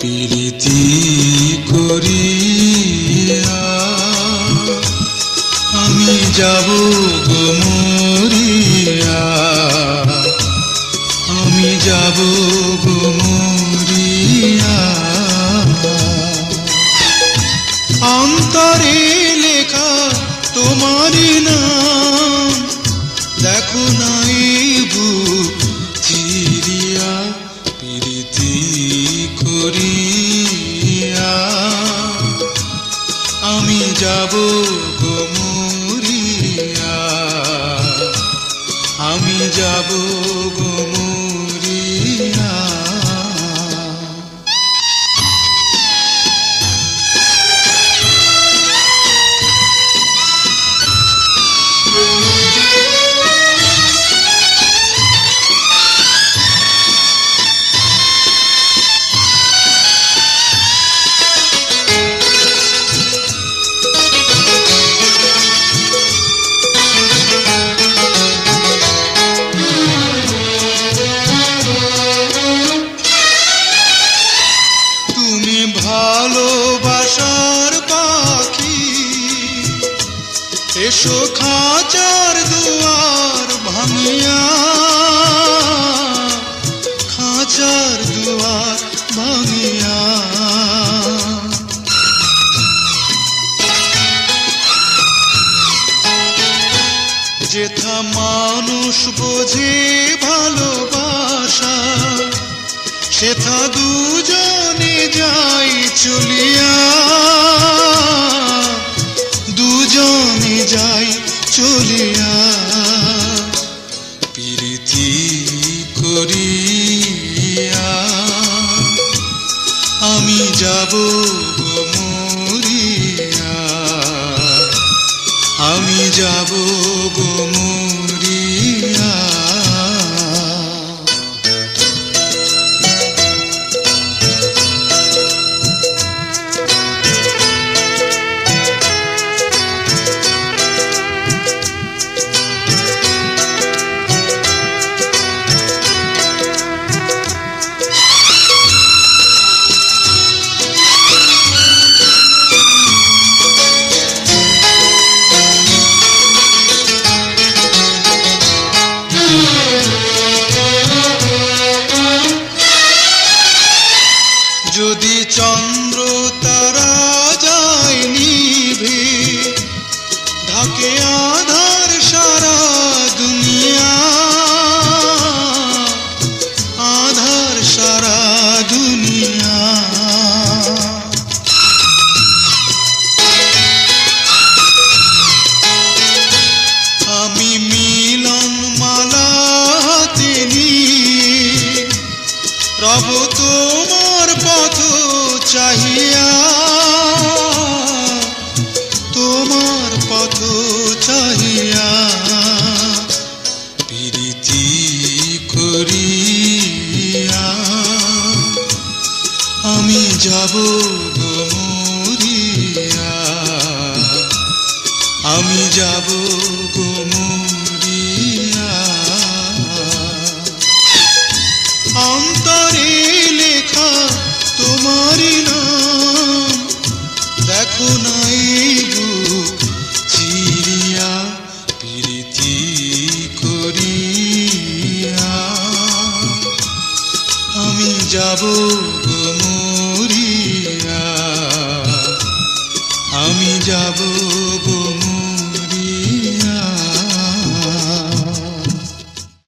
প্রীতি করিয়া আমি যাব গোমরিয়া আমি যাব গোমরিয়া অন্তরে লেখা তোমারই যাব গোমরিয়া আমি যাব এসো খাঁচার দুয়ার ভাঙিয়া। খাঁচার দুয়ার ভাঙিয়া। যেথা মানুষ বোঝে ভালোবাসা, সেথা দুজনে যাই চলিয়া। যাই চলিয়া। প্রীতি করিয়া আমি যাব গোমিয়া আমি যাব গো ঢাকে আধার সারা দুনিয়া। আমি রব তোমার পথ চাহিয়া আমি যাব গো মরিয়া। আমি যাব গো মরিয়া। অন্তরে লেখা তোমারই নাম। দেখো নাই বুক চিরিয়া করিয়া। আমি যাব যাব।